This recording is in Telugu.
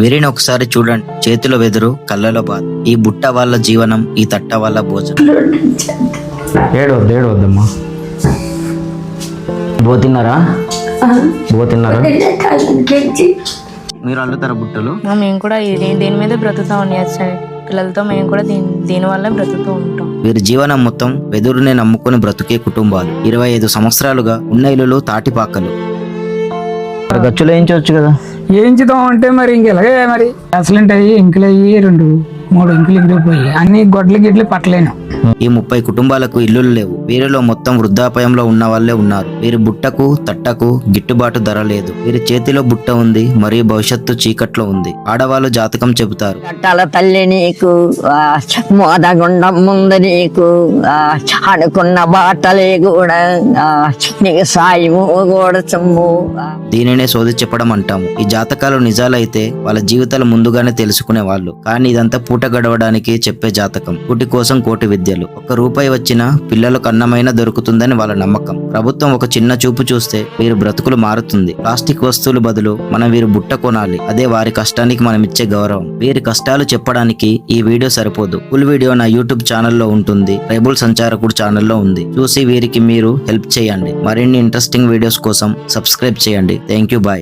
వీరిని ఒకసారి చూడండి. చేతిలో వెదురు కళ్ళలో బాధ. ఈ బుట్ట వాళ్ళ జీవనం ఈ తట్ట వాళ్ళ భోజనం. ఏడవద్దు ఏడవద్దమ్మా బో తిన్నారా? బో తిన్నారా? మీరు అల్లుతారా బుట్టలు? మేము కూడా ఇది దీని మీదే బ్రతుకుతా ఉన్నాం పిల్లలతో మేము కూడా దీని దీని వల్లే బ్రతుకుతూ ఉంటాం. వీరి జీవనం మొత్తం వెదురునే నమ్ముకుని బ్రతుకే కుటుంబాలు. ఇరవై ఐదు సంవత్సరాలుగా ఉన్న ఇల్లులు తాటిపాకలు. మరి వేయించవచ్చు కదా. వేయించుదాం అంటే మరి ఇంకెలాగే మరి? అసలుంటే అయ్యి ఇంకులు అయ్యి రెండు. మూడు ఇంకులు ఇంకిపోయి అన్ని గొడ్లు గిడ్లు పట్టలేను. ఈ ముప్పై కుటుంబాలకు ఇల్లులు లేవు. వీరిలో మొత్తం వృద్ధాపయంలో ఉన్న వాళ్ళే ఉన్నారు. వీరి బుట్టకు తట్టకు గిట్టుబాటు ధర లేదు. వీరి చేతిలో బుట్ట ఉంది మరియు భవిష్యత్తు చీకట్లో ఉంది. ఆడవాళ్ళు జాతకం చెబుతారు. కట్టాల తల్లి నీకు ఆ, మోదగుండం ముందు నీకు ఆ, అనుకున్న బాటలే కూడా ఆ, సాయము కూడా ఆ, దీనినే శోధి చెప్పడం అంటాము. ఈ జాతకాలు నిజాలైతే వాళ్ళ జీవితాలు ముందుగానే తెలుసుకునే వాళ్ళు కానీ ఇదంతా పూట గడవడానికి చెప్పే జాతకం. కుటి కోసం కోటి విద్యలు. ఒక్క రూపాయి వచ్చినా పిల్లలకు అన్నమైన దొరుకుతుందని వాళ్ళ నమ్మకం. ప్రభుత్వం ఒక చిన్న చూపు చూస్తే వీరు బ్రతుకులు మారుతుంది. ప్లాస్టిక్ వస్తువులు బదులు మనం వీరు బుట్ట కొనాలి. అదే వారి కష్టానికి మనం ఇచ్చే గౌరవం. వీరి కష్టాలు చెప్పడానికి ఈ వీడియో సరిపోదు. ఫుల్ వీడియో నా యూట్యూబ్ ఛానల్లో ఉంటుంది. రైబుల్ సంచారకుడు ఛానల్లో ఉంది. చూసి వీరికి మీరు హెల్ప్ చేయండి. మరిన్ని ఇంట్రెస్టింగ్ వీడియోస్ కోసం సబ్స్క్రైబ్ చేయండి. Thank you bye.